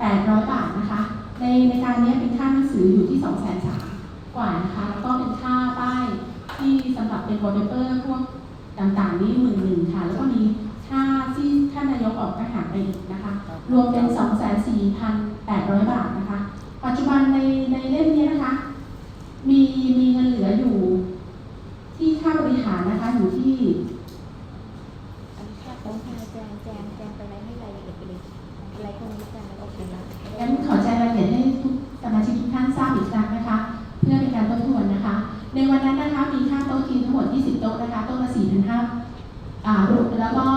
800 บาทนะคะ ในในการนี้เป็นค่าหนังสืออยู่ที่2 3 0 0 0กว่านะคะ แล้วก็เป็นค่าป้ายที่สำหรับเป็นวอลเปเปอร์พวกต่างๆ นี้หมื่นหนึ่งค่ะ แล้วก็มีค่าที่ท่านนายกออกกระหาไปอีกนะคะ รวมเป็น 2 4 8 0 0 บาทนะคะ ปัจจุบันในในเล่มนี้นะคะ ในวันนั้นนะคะมีค่าโต๊ะจีนทั้งหมด 20 โต๊ะนะคะโต๊ะละ4,500อ่ารวมแล้วก็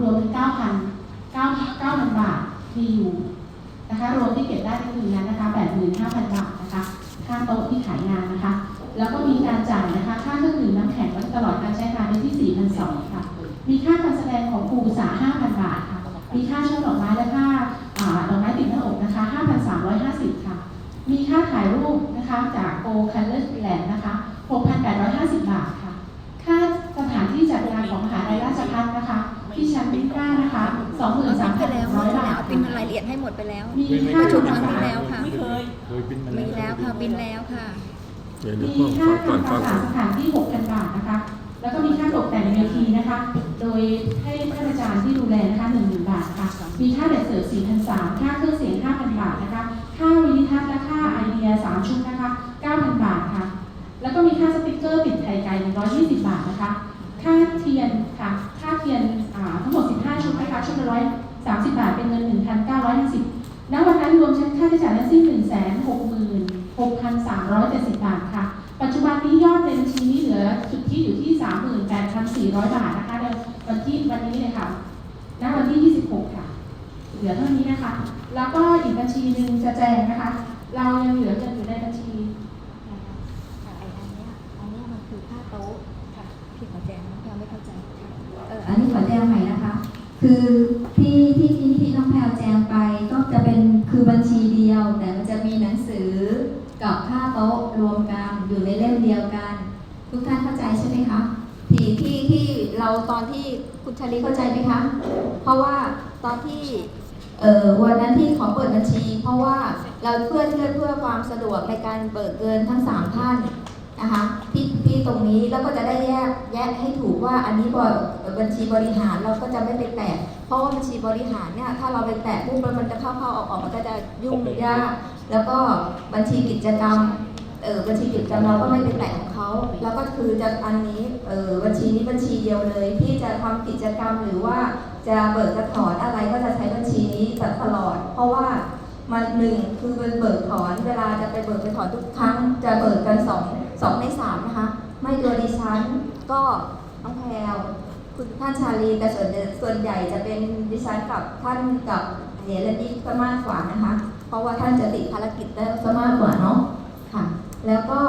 รวมเป็น9,000 9 9,000 บาทมีอยู่นะคะรวมที่เก็บได้ในคืนนั้นนะคะ85,000 บาทนะคะค่าโต๊ะที่ขายงานนะคะ แล้วก็มีการจ่ายนะคะค่าเครื่องดื่มน้ำแข็งไว้ตลอดการใช้งานในที่ 4,200 ค่ะ มีค่าการแสดงของครูสา5,000 บาทค่ะ มีค่าช่อดอกไม้และค่าอ่าดอกไม้ติดหน้าอกนะคะ 5,350 ค่ะ มีค่าถ่ายรูปนะคะจากโกคัลเลอร์แลนด์นะคะ 6,850 บาทค่ะ ค่าสถานที่จัดงานของมหาลัยราชภัฏนะคะที่ชั้นวิก้านะคะเอาบินไปแล้ว23,100บาทเอาบินค่ะรายละเอียดให้หมดไปแล้ว มีปค่าระชุชุมมครั้งนุมที่แล้วค่ะ ไม่เคยเคยบินมามีแล้วแล้วค่ะ บินแล้วค่ะ เดี๋ยวเดี๋ยวมีฟังค่าฟังก่อนทำฟัความงสะก่อาอดนสถานที่ 6,000 บาทนะคะ แล้วก็มีค่าตกแต่งเวทีนะคะ โดยให้ท่านอาจารย์ที่ดูแลนะคะ1,000บาทค่ะ มีค่าเด็ดเสิร์ฟ4,300ค่าเครื่องเสียง 5,000 บาทนะคะ ค่าวินิทัศน์และค่าไอเดีย 3 ชุดนะคะ 9,000 บาทค่ะ แล้วก็มีค่าสติกเกอร์ติดไข่ไก่120 บาทนะคะ ค่าเทียนค่ะ ค่าเทียนอ่าทั้งหมด 15 ชุดนะคะ ชุดละ130 บาท เป็นเงิน 1,950ณวันนั้นรวมชั้นค่าใช้จ่ายทั้งสิ้น 370 บาทค่ะ ปัจจุบันนี้ยอดในบัญชีนี้เหลือสุดทธิอยู่ที่ 38,400 บาทนะคะในวันที่วันนี้เลยค่ะณวันที่ 26 ค่ะ เหลือเท่านี้นะคะ แล้วก็อีกบัญชีหนึ่งจะแจ้งนะคะ เรายังเหลือเงินอยู่ในบัญชีอันนี้ขอแจ้งใจค่ะเอออันนี้ขอแจ้งใหม่นะคะ คือที่ที่ที่ที่น้องแพลวแจ้งไปก็จะเป็นคือบัญชีเดียว แต่มันจะมีหนังสือกับค่าโต๊ะรวมกันอยู่ในเล่มเดียวกัน ทุกท่านเข้าใจใช่ไหมคะที่ที่ที่เราตอนที่ คุณชาลีเข้าใจไหมคะ เพราะว่าตอนที่เออวันนั้นที่ขอเปิดบัญชี เพราะว่าเราเพื่อเพื่อเพื่อความสะดวกในการเปิดเกินทั้งสามท่านนะคะที่ที่ตรงนี้แล้วก็จะได้แยกแยกให้ถูกว่าอันนี้บบัญชีบริหารเราก็จะไม่ไปแตะเพราะว่าบัญชีบริหารเนี่ยถ้าเราไปแตะปุ๊บมันจะเข้าเข้าออกออกมันก็จะยุ่งยากแล้วก็บัญชีกิจกรรม เออบัญชีกิจกรรมเราก็ไม่ไปแตะของเขาแล้วก็คือจะอันนี้เออบัญชีนี้บัญชีเดียวเลยที่จะทำกิจกรรมหรือว่าจะเบิกกระถอนอะไรก็จะใช้บัญชีนี้ตลอด เพราะว่ามันหนึ่งคือเป็นเบิกถอนเวลาจะไปเบิกไปถอนทุกครั้ง จะเบิกกันสองสองในสามนะคะ ไม่ตัวดิฉันก็น้องแพรวคุณท่านชาลีแต่ส่วนส่วนใหญ่จะเป็นดิฉันกับท่านกับเฮเลนดี้ก็มากกว่านะคะ เพราะว่าท่านจะติดภารกิจได้ซะมากกว่าเนาะค่ะ แล้วก็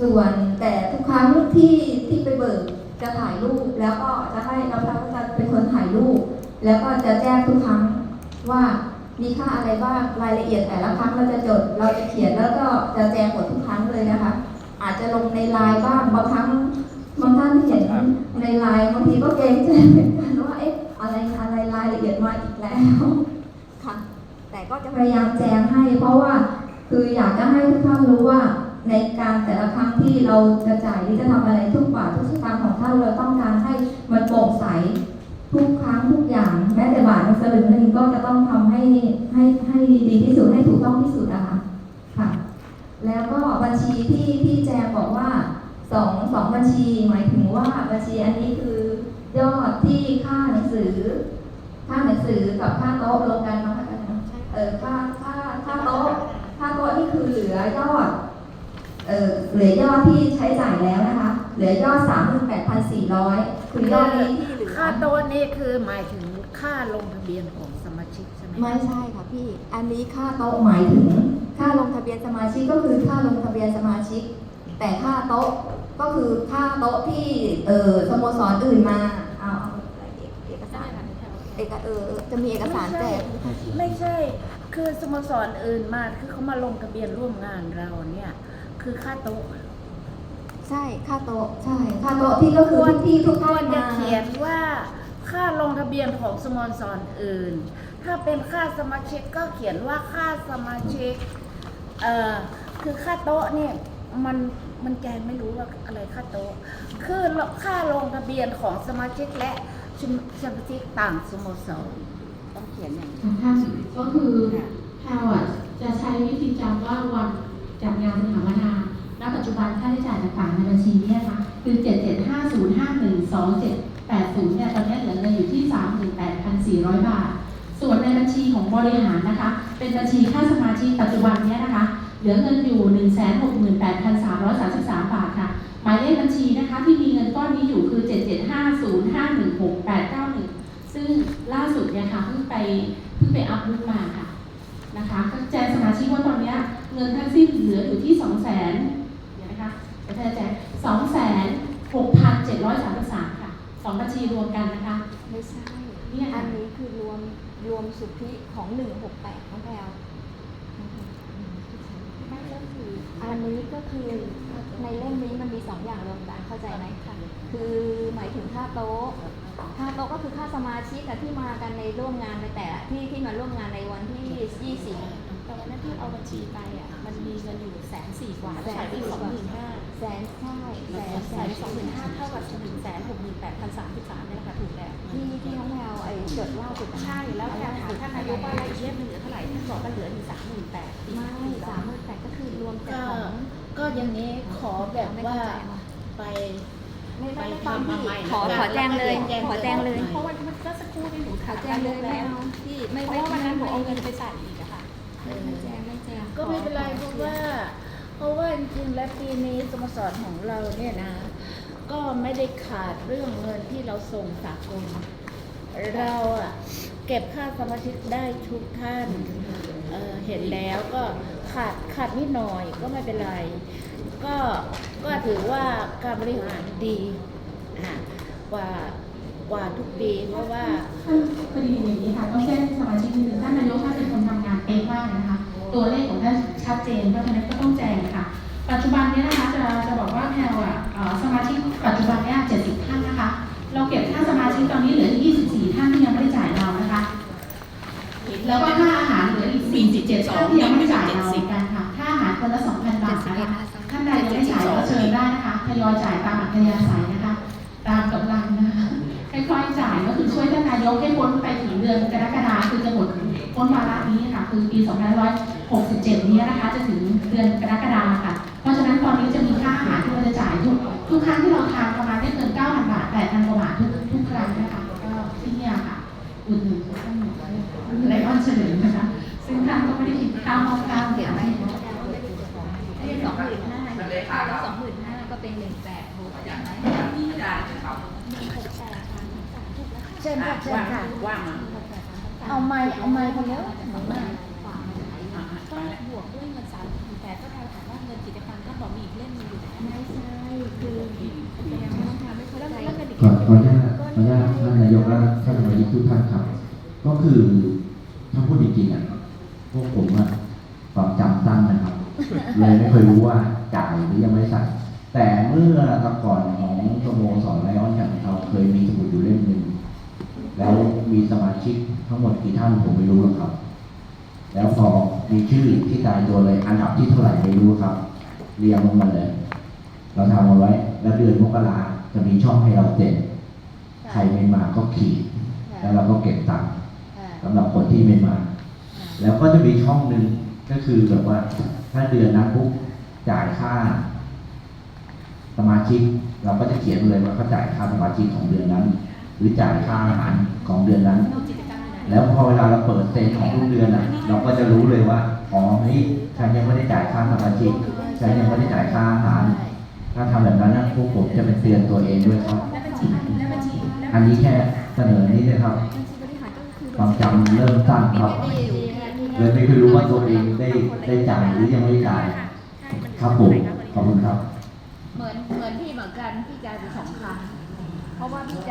ส่วนแต่ทุกครั้งที่ที่ไปเบิกจะถ่ายรูป แล้วก็จะให้น้องแพรวก็จะเป็นคนถ่ายรูป แล้วก็จะแจ้งทุกครั้งว่ามีค่าอะไรบ้างรายละเอียดแต่ละครั้งเราจะจด เราจะเขียนแล้วก็จะแจ้งหมดทุกครั้งเลยนะคะ อาจจะลงในไลน์บ้างบางครั้งบางท่านเห็นในไลน์บางทีก็เกรงใจเหมือนกันว่าเอ๊ะอะไรอะไรรายละเอียดมาอีกแล้วค่ะ แต่ก็จะพยายามแจ้งให้เพราะว่า คืออยากจะให้ทุกท่านรู้ว่าในการแต่ละครั้งที่เราจะจ่ายหรือจะทำอะไรทุกบาททุกสตางค์ของท่านเราต้องการให้มันโปร่งใสทุกครั้งทุกอย่างแม้แต่บาทหนึ่งสลึงนึงก็จะต้องทำให้ให้ให้ดีที่สุดให้ถูกต้องที่สุดอะคะค่ะ แล้วก็บัญชีที่ที่แจงบอกว่าสองสองบัญชีหมายถึงว่าบัญชีอันนี้คือยอดที่ค่าหนังสือ ค่าหนังสือกับค่าโต๊ะรวมกันนะคะเออค่าโต๊ะค่าโต๊ะนี่คือเหลือ ยอดเออเหลือยอดที่ใช้จ่ายแล้วนะคะ เหลือยอดสามหมื่นแปดพันสี่ร้อยคือยอดนี้ที่เหลือค่าโต๊ะนี่คือหมายถึงค่าลงทะเบียนของสมาชิกใช่ไหมไม่ใช่ค่ะพี่ อันนี้ค่าโต๊ะหมายถึง ค่าลงทะเบียนสมาชิกก็คือค่าลงทะเบียนสมาชิก แต่ค่าโต๊ะก็คือค่าโต๊ะที่เออสโมสรอื่นมาเอาเอาเอกสารเอกเออจะมีเอกสารแจกไม่ใช่ คือสโมสรอื่นมาคือเขามาลงทะเบียนร่วมงานเราเนี่ย คือค่าโต๊ะใช่ค่าโต๊ะใช่ค่าโต๊ะที่ก็คือทุกที่ทุกคท่าวนรจะมาเขียนว่าค่าลงทะเบียนของสโมสรอื่น ถ้าเป็นค่าสมาชิกก็เขียนว่าค่าสมาชิกเอ่อคือค่าโต๊ะเนี่ยมันมันแกงไม่รู้ว่าอะไรค่าโต๊ะคือค่าลงทะเบียนของสมาชิกและสมาชิกต่างสโมสรต้องเขียนอย่างนี้ท่านก็คือแพลวอะจะใช้วิธีจำว่าวันจัดงานสถาปนาณปัจจุบันค่าใช้จ่ายต่างๆในบัญชีเนี่ยนะคือ 7 7 5 0 5 1 2 7 8 0เนี่ยตอนนี้เหลือเงินอยู่ที่ 38,400 บาท ส่วนในบัญชีของบริหารนะคะ เป็นบัญชีค่าสมาชิกปัจจุบันเนี้ยนะคะ เหลือเงินอยู่ 168,333 บาทค่ะ หมายเลขบัญชีนะคะที่มีเงินก้อนนี้อยู่คือ 77505168191 ซึ่งล่าสุดเนี่ยค่ะเพิ่ง ไปเพิ่งไปอัพรูปมาค่ะนะคะก็แจ้งสมาชิกว่าตอนนี้เงินทั้งสิ้นเหลืออยู่ที่2 0 0 0 0 0เดี๋ยวนะคะเดี๋ยวแจ้ง2 6 7 3 3ค่ะสองบัญชีรวมกันนะคะไม่ใช่เนี่ยอันนี้คือรวมรวมสุทธิของหนึ่งหกแปดน้องแพลวไม่ก็คืออันนี้ก็คือในเล่มนี้มันมีสองอย่างรวมกันเข้าใจไหมคือหมายถึงค่าโต๊ะ ค่าโต๊ะก็คือค่าสมาชิกอะที่มากันในร่วมงานในแต่ละที่ที่มาร่วมงานในวันที่ยี่สิบแต่วันนั้นที่เอาบัญชีไปอะ มันมีเงินอยู่แสนสี่กว่าแสนขายไปสี่สองหมื่นห้าแสนใช่แสนแสนสองหมื่นห้าเท่ากับหนึ่งแสนหกหมื่นแปดพันสามสิบสามนี่แหละค่ะถูกแล้วที่ที่น้องแพลวไอ้จดล่าสุดใช่แล้วแพลถามท่านนายกว่าอะไรอีกเล่มหนึ่งเหลือเท่าไหร่ท่านบอกว่าเหลืออยู่สามหมื่นแปดไม่สามหมื่นแปดก็คือรวมแต่ก็ของก็อย่างนี้ขอแบบว่าไป ไม่ไม่ไม่ไปฟังทำมาพี่ใหม่ขอขอแจ้งเลยแจ้งขอแจ้งเลยเพราะวันมันก็สักครู่ที่หนูขอถามแจ้งเลยไม่แล้วเอาพี่ไม่เพไม่ราะว่าวันนั้นหนูเอาเงินไม่ไปใส่อีกอะค่ะไม่แจ้งไม่แจ้งก็ไม่เป็นไรเพราะว่า เพราะว่าจริงๆแล้วปีนี้สโมสรของเราเนี่ยนะ ก็ไม่ได้ขาดเรื่องเงินที่เราส่งสากลเราอะเก็บค่าสมาชิกได้ทุกท่านเอ่อเห็นแล้วก็ ขาดขาดนิดหน่อยก็ไม่เป็นไร ก็ก็ถือว่าการบริหารดีอะกว่ากว่าทุกปีเพราะว่า ท่านพอดีอย่างนี้ค่ะต้องแจ้งสมาชิกนิดนึงท่านนายกท่านเป็นคนทำงานเองมากนะคะ ตัวเลขของท่านชัดเจนเพราะฉะนั้นก็ต้องแจ้งค่ะ ปัจจุบันเนี้นะคะจะจะบอกว่าแพลวอะเอ่อสมาชิกปัจจุบันเนี้ย70 ท่านนะคะ เราเก็บค่าสมาชิกตอนนี้เหลือ 24 ท่านที่ยังไม่ได้จ่ายเรานะคะ แล้วก็ค่า ออีก47ท่านที่ยังไม่ได้จ่ายเราเหมือนกันค่ะค่าอาหารคนละ2,000บาทนะคะท่านใดยังไม่จ่ายก็เชิญได้นะคะทยอยจ่ายตามอัธยาศัยนะคะ ตามกำลังนะคะค่อยๆจ่ายก็คือช่วยท่านนายกให้พ้นไปถึงเดือนกรกฎาคมคือจะหมดพ้นวาระนี้ค่ะ คือปี2567 นี้นะคะ จะถึงเดือนกรกฎาคมค่ะ เพราะฉะนั้นตอนนี้จะมีค่าอาหารที่เราจะจ่ายทุกทุกครั้งที่เราทานประมาณไม่เกิน9,000 บาท8,000กว่าบาททุกทุกครั้งนะคะก็ที่เนี่ยค่ะอุดหนุนท่านหมอไลออนเฉลิมนะคะ ซึ่งท่านก็ไม่ได้คิดค่าห้องข้าวเดี๋ยวให้ ไอ้สองหมื่นห้าแล้ว สองหมื่นห้าก็เป็นหนึ่งแปดหกใช่ไหมเชิญค่ะเชิญค่ะ ว่างเอาไม้เอาไม้คนแล้วเอาไม้ก็บวกด้วยเงินสามหมื่นแปดก็แพลถามว่าเงินกิจการท่านบอกมีอีกเล่มหนึงอยู่ไหนไม่ใช่คือแสดงว่าน้องแพลวไม่เข้าแล้วใจแล้วเงินอีกขอขออนุญาตขออนุญาตท่านนายกและท่านสมาชิกทุกท่านครับ ก็คือถ้าพูดจริงๆอะพวกผมอะความจำสั้นนะครับเลยไม่เคยรู้ว่าจ่ายหรือยังไม่จ่ายแต่เมื่อแตะก่อนของสโมสรไลออนอย่างเราเคยมีสมุดอยู่เล่มหนึ่งแล้วมีสมาชิกทั้งหมดกี่ท่านผมไม่รู้หรอกครับ แล้วพอมีชื่อที่ตายตัวเลยอันดับที่เท่าไหร่ไม่รู้ครับ เรียงลงมาเลย เราทำเอาไว้ แล้วเดือนมกราจะมีช่องให้เราเต็มใครไม่มาก็ขีดแล้วเราก็เก็บตังค์สำหรับคนที่ไม่มา แล้วก็จะมีช่องหนึ่งก็คือแบบว่าถ้าเดือนนั้นปุ๊บ จ่ายค่า สมาชิก เราก็จะเขียนเลยว่าเขาจ่ายค่าสมาชิกของเดือนนั้น หรือจ่ายค่าอาหารของเดือนนั้นกิจการอยู่ไหนแล้วพอเวลาเราเปิดเซ็นของทุกเดือนอะ เราก็จะรู้เลยว่าอ๋อเฮ้ยฉันยังไม่ได้จ่ายค่าสมาชิกฉันยังไม่ได้จ่ายค่าอาหาร ถ้าทำแบบนั้นนะพวกผมจะเป็นเตือนตัวเองด้วยครับแล้วบัญชีแล้วบัญชีแล้วอันนี้แค่เสนอนี้นะครับบัญชีบริหารก็คือความจำเริ่มสั้นครับเลยไม่เคยรู้ว่าตัวเองได้ได้จ่ายหรือยังไม่ได้จ่าย ครับผมขอบคุณครับ เหมือนเหมือนพี่เหมือนกันพี่จ่ายไปสองครั้งเพราะว่าพี่จ่าย